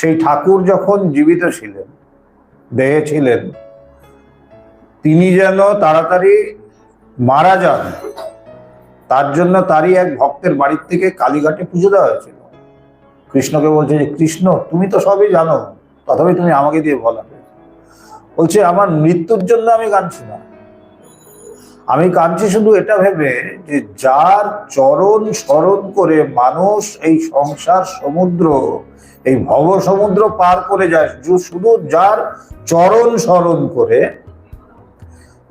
সেই ঠাকুর যখন জীবিত ছিলেন, দেহে ছিলেন, তিনি যেন তাড়াতাড়ি মারা যান, তার জন্য তারই এক ভক্তের বাড়ির থেকে কালীঘাটে পুজো দেওয়া হয়েছিল। কৃষ্ণকে বলছে যে, কৃষ্ণ, তুমি তো সবই জানো, তথাপি তুমি আমাকে দিয়ে বলা বলছে, আমার মৃত্যুর জন্য আমি কাঁদছি না আমি কাঁদছি শুধু এটা ভেবে যে যার চরণ স্মরণ করে মানুষ এই সংসার সমুদ্র, এই ভব সমুদ্র পার করে যায় শুধু যার চরণ স্মরণ করে,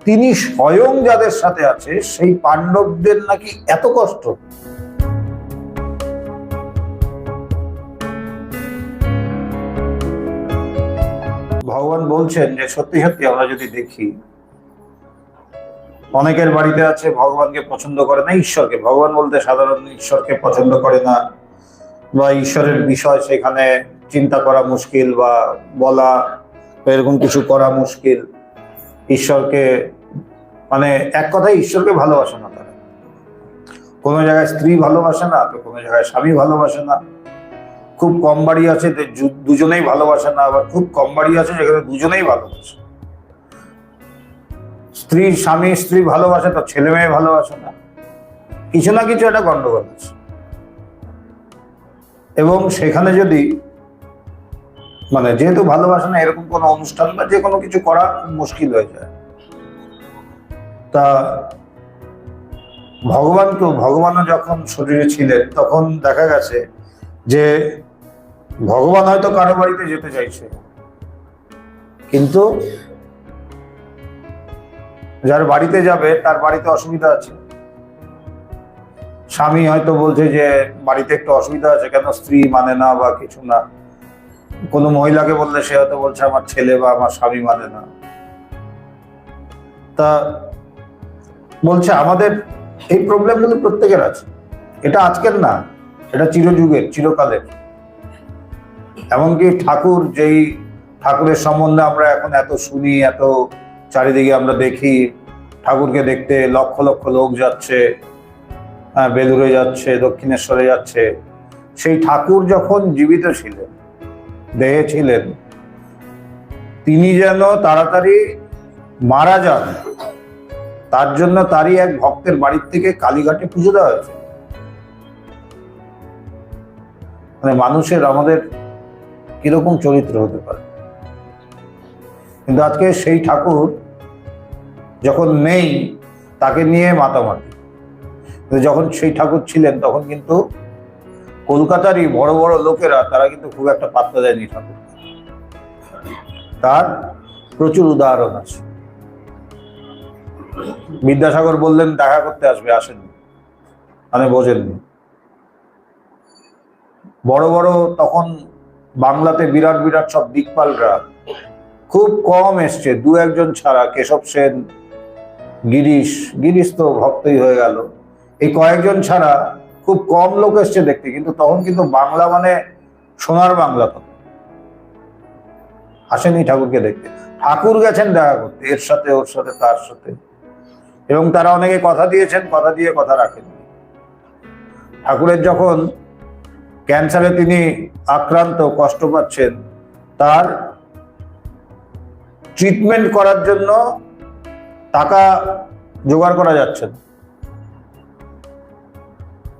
তিনি স্বয়ং যাদের সাথে আছে, সেই পাণ্ডবদের নাকি এত কষ্ট? ভগবান বলছেন যে সত্যি সত্যি আমরা যদি দেখি অনেকের বাড়িতে আছে, ভগবানকে পছন্দ করে না, ঈশ্বরকে। ভগবান বলতে সাধারণ ঈশ্বরকে পছন্দ করে না বা ঈশ্বরের বিষয় সেখানে চিন্তা করা মুশকিল বা বলা এরকম কিছু করা মুশকিল। ঈশ্বরকে মানে এক কথায় ঈশ্বরকে ভালোবাসে না তারা। কোনো জায়গায় স্ত্রী ভালোবাসে না, তো কোনো জায়গায় স্বামী ভালোবাসে না। খুব কম বাড়ি আছে দুজনেই ভালোবাসে না, আবার খুব কম বাড়ি আছে যেখানে দুজনেই ভালোবাসে। স্ত্রী, স্বামী, স্ত্রী ভালোবাসে তো ছেলে মেয়ে ভালোবাসে না। কিছু না কিছু একটা গন্ডগোল আছে। এবং সেখানে যদি মানে যেহেতু ভালোবাসে না, এরকম কোনো অনুষ্ঠান বা যে কোনো কিছু করা মুশকিল হয়ে যায়। তা ভগবানকেও ভগবানও যখন শরীরে ছিলেন, তখন দেখা গেছে যে ভগবান হয়তো কারও বাড়িতে যেতে চাইছে। কিন্তু যার বাড়িতে যাবে, তার বাড়িতে অসুবিধা আছে। স্বামী হয়তো বলছে যে, বাড়িতে একটু অসুবিধা আছে কেন? স্ত্রী মানে না বা কিছু না। কোনো মহিলাকে বললে সে হয়তো বলছে, আমার ছেলে বা আমার স্বামী মানে না। তা বলছে, আমাদের এই প্রবলেমগুলো প্রত্যেকের আছে। এটা আজকের না, এটা চিরযুগের, চিরকালের। এমনকি ঠাকুর, যেই ঠাকুরের সম্বন্ধে আমরা এখন এত শুনি, এত চারিদিকে আমরা দেখি ঠাকুরকে দেখতে লক্ষ লক্ষ লোক যাচ্ছে হ্যাঁ, বেলুড়ে যাচ্ছে দক্ষিণেশ্বরে যাচ্ছে। সেই ঠাকুর যখন জীবিত ছিলেন দেহে ছিলেন তিনি যেন তাড়াতাড়ি মারা যান তার জন্য তারই এক ভক্তের বাড়ির থেকে কালীঘাটে পুজো দেওয়া হয়েছে। মানে মানুষের আমাদের কীরকম চরিত্র হতে পারে? কিন্তু আজকে সেই ঠাকুর যখন নেই, তাকে নিয়ে মাতামাতি। কিন্তু যখন সেই ঠাকুর ছিলেন, তখন কিন্তু কলকাতারই বড় বড় লোকেরা, তারা কিন্তু খুব একটা পাত্তা দেয়নি ঠাকুর তার প্রচুর উদাহরণ আছে। বিদ্যাসাগর বললেন, দেখা করতে আসবে, আসেননি। মানে বোঝেননি। বড় বড় তখন বাংলাতে বিরাট বিরাট সব দিকপালরা খুব কম এসছে, দু একজন ছাড়া, কেশব সেন, গিরিশ গিরিশ তো ভক্তই হয়ে গেল। এই কয়েকজন ছাড়া খুব কম লোক এসছে দেখতে, কিন্তু তখন কিন্তু বাংলা মানে সোনার বাংলা তখন। আসেনি ঠাকুরকে দেখতে। ঠাকুর গেছেন দেখা করতে, এর সাথে, ওর সাথে, তার সাথে। এবং তারা অনেকে কথা দিয়েছেন, কথা দিয়ে কথা রাখেননি। ঠাকুরের যখন ক্যান্সারে তিনি আক্রান্ত, কষ্ট পাচ্ছেন, তার ট্রিটমেন্ট করার জন্য টাকা জোগাড় করা যাচ্ছে না।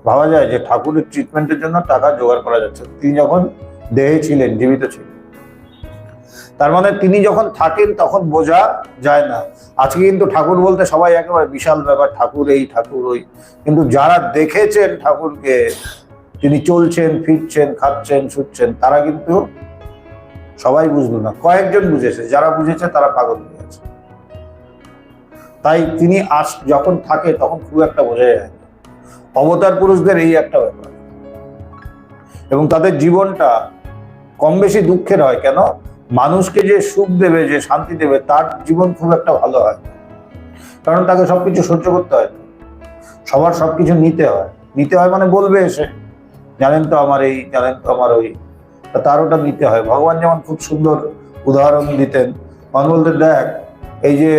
ভাবা যায় যে ঠাকুরের ট্রিটমেন্টের জন্য টাকা জোগাড় করা যাচ্ছে তিনি যখন দেহে ছিলেন, জীবিত ছিলেন। তার মানে তিনি যখন থাকেন তখন বোঝা যায় না। আজকে কিন্তু ঠাকুর বলতে সবাই একেবারে বিশাল ব্যাপার, ঠাকুর এই, ঠাকুর ওই। কিন্তু যারা দেখেছেন ঠাকুরকে, তিনি চলছেন, ফিরছেন, খাচ্ছেন, শুচ্ছেন, তারা কিন্তু সবাই বুঝলো না, কয়েকজন বুঝেছে, যারা বুঝেছে তারা পাগল হয়ে গেছে। তাই তিনি আস, যখন থাকে তখন খুব একটা বোঝা যায় অবতার পুরুষদের এই একটা ব্যাপার। এবং তাদের জীবনটা কম বেশি দুঃখের হয়, কেন? মানুষকে যে সুখ দেবে, যে শান্তি দেবে, তার জীবন খুব একটা ভালো হয় কারণ তাকে সবকিছু সহ্য করতে হয়। সবার সবকিছু নিতে হয়। নিতে হয় মানে বলবে এসে, জানেন তো আমার এই, জানেন তো আমার ওই তার ওটা নিতে হয়। ভগবান যেমন খুব সুন্দর উদাহরণ দিতেন। ভগবান বলতেন দেখ, এই যে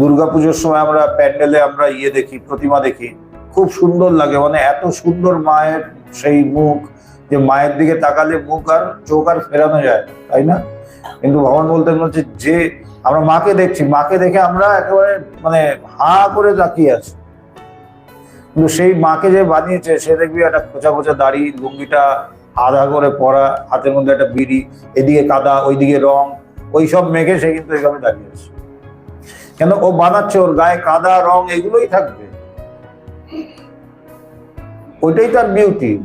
দুর্গাপুজোর সময় আমরা প্যান্ডেলে আমরা ইয়ে দেখি, প্রতিমা দেখি, খুব সুন্দর লাগে। মানে এত সুন্দর মায়ের সেই মুখ, যে মায়ের দিকে তাকালে মুখ আর চোখ আর ফেরানো যায়, তাই না? কিন্তু ভগবান বলতেন হচ্ছে যে, আমরা মাকে দেখছি, মাকে দেখে আমরা একেবারে মানে হা করে তাকিয়ে আছি। কিন্তু সেই মাকে যে বানিয়েছে, সে দেখবি একটা খোঁচা খোঁচা দাড়ি, লুঙ্গিটা আধা করে পরা, হাতের মধ্যে একটা বিড়ি, এদিকে কাদা, ওইদিকে রং ওই সব মেঘে সে কিন্তু এইভাবে দাঁড়িয়ে আছে। কেন? ও বানাচ্ছে ওর গায়ে কাদা, রং, এগুলোই থাকবে। ওইটাই তার বিউটি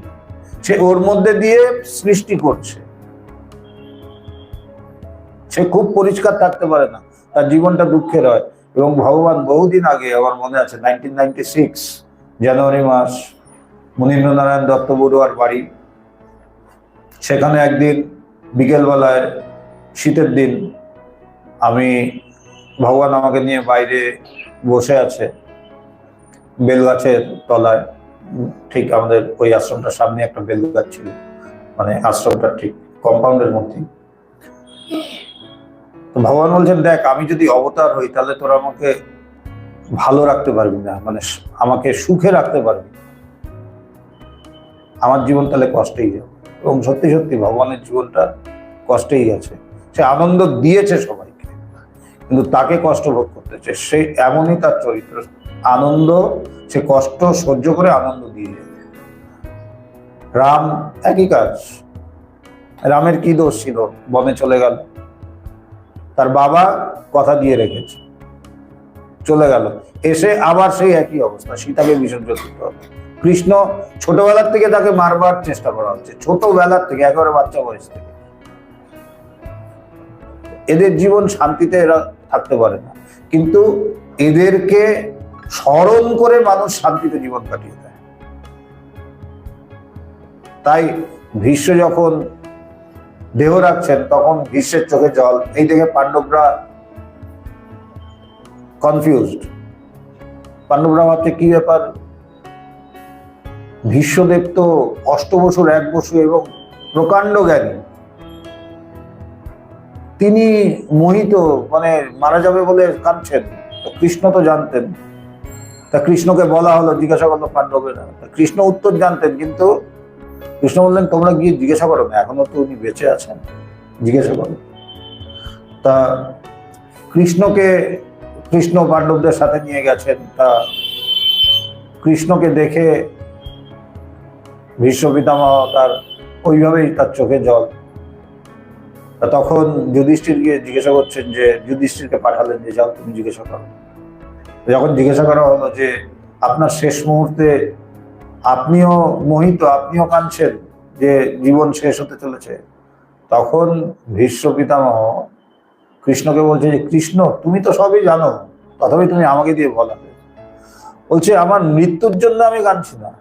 সে ওর মধ্যে দিয়ে সৃষ্টি করছে। সে খুব পরিষ্কার থাকতে পারে না। তার জীবনটা দুঃখের হয়। এবং ভগবান বহুদিন আগে আমার মনে আছে নাইনটিন জানুয়ারি মাস, মনীন্দ্রনারায়ণ দত্ত বড়ুয়ার বাড়ি। সেখানে একদিন বিকেলবেলায় শীতের দিন আমি ভগবান আমাকে নিয়ে বাইরে বসে আছে বেলগাছের তলায়, ঠিক আমাদের ওই আশ্রমটার সামনে একটা বেলগাছ ছিল মানে আশ্রমটা ঠিক কম্পাউন্ডের মধ্যে তো ভগবান বলছেন, দেখ, আমি যদি অবতার হই, তাহলে তোরা আমাকে ভালো রাখতে পারবি না মানে আমাকে সুখে রাখতে পারবি আমার জীবন তাহলে কষ্টেই যাবে। এবং সত্যি সত্যি ভগবানের জীবনটা কষ্টেই গেছে। সে আনন্দ দিয়েছে সবাইকে, কিন্তু তাকে কষ্ট ভোগ করতেছে সে এমনই তার চরিত্র, আনন্দ, সে কষ্ট সহ্য করে আনন্দ দিয়ে যাবে রাম একই কাজ। রামের কি দোষ ছিল? বনে চলে গেল। তার বাবা কথা দিয়ে রেখেছে। চলে গেল। এসে আবার সেই একই অবস্থা। সীতাকে বিসর্জন দিতে হবে। কৃষ্ণ ছোটবেলার থেকে তাকে মারবার চেষ্টা করা হচ্ছে, ছোটবেলার থেকে, একেবারে বাচ্চা বয়স থেকে। এদের জীবন শান্তিতে এরা থাকতে পারে না। কিন্তু এদেরকে স্মরণ করে মানুষ শান্তিতে জীবন কাটিয়ে দেয়। তাই ভীষ্ম যখন দেহ রাখছেন, তখন ভীষ্মের চোখে জল, এই দেখে পাণ্ডবরা কনফিউজড পাণ্ডবরা ভাবছে, কি ব্যাপার? ভীষ্মদেব তো অষ্টবসুর এক বসু এবং প্রকাণ্ড জ্ঞানী। তিনি মোহিত মানে মারা যাবে বলে কাঁদছেন। তো কৃষ্ণ তো জানতেন। তা কৃষ্ণকে বলা হলো, জিজ্ঞাসা করল পাণ্ডবেরা। কৃষ্ণ উত্তর জানতেন, কিন্তু কৃষ্ণ বললেন, তোমরা গিয়ে জিজ্ঞাসা করো না, এখনও তো উনি বেঁচে আছেন। জিজ্ঞাসা করো। তা কৃষ্ণকে, কৃষ্ণ পাণ্ডবদের সাথে নিয়ে গেছেন। তা কৃষ্ণকে দেখে ভীষ্ম পিতামহ তার ওইভাবেই তার চোখে জল। তখন যুধিষ্ঠির গিয়ে জিজ্ঞাসা করছেন যে, যুধিষ্ঠিরকে পাঠালেন যে, যাও তুমি জিজ্ঞাসা করো। যখন জিজ্ঞাসা করা হলো যে, আপনার শেষ মুহূর্তে আপনিও মোহিত, আপনিও কাঁদছেন যে, জীবন শেষ হতে চলেছে, তখন ভীষ্ম পিতামহ কৃষ্ণকে বলছে যে, কৃষ্ণ, তুমি তো সবই জানো, তথাপি তুমি আমাকে দিয়ে বলাবে বলছে, আমার মৃত্যুর জন্য আমি কাঁদছি না।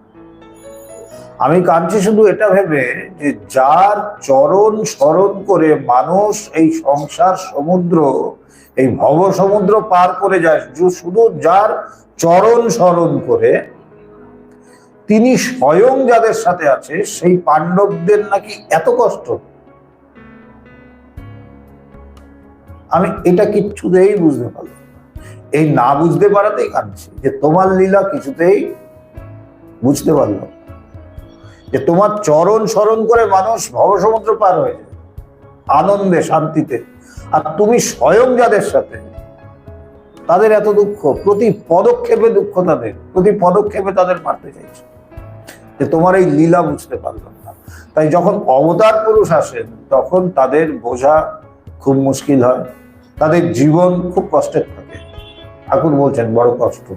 আমি কাঁদছি শুধু এটা ভেবে যে যার চরণ স্মরণ করে মানুষ এই সংসার সমুদ্র, এই ভব সমুদ্র পার করে যায় শুধু যার চরণ স্মরণ করে, তিনি স্বয়ং যাদের সাথে আছে, সেই পাণ্ডবদের নাকি এত কষ্ট আমি এটা কিচ্ছুতেই বুঝতে পারলাম এই না বুঝতে পারাতেই কাঁদছি যে তোমার লীলা কিছুতেই বুঝতে পারলাম। যে তোমার চরণ স্মরণ করে মানুষ ভবসমুদ্র পার হয়ে যায়। আনন্দে, শান্তিতে। আর তুমি স্বয়ং যাদের সাথে, তাদের এত দুঃখ, প্রতি পদক্ষেপে দুঃখ তাদের, প্রতি পদক্ষেপে তাদের মারতে চাইছে। যে তোমার এই লীলা বুঝতে পারলাম না। তাই যখন অবতার পুরুষ আসেন তখন তাদের বোঝা খুব মুশকিল হয়। তাদের জীবন খুব কষ্টের থাকে। ঠাকুর বলছেন, বড় কষ্ট।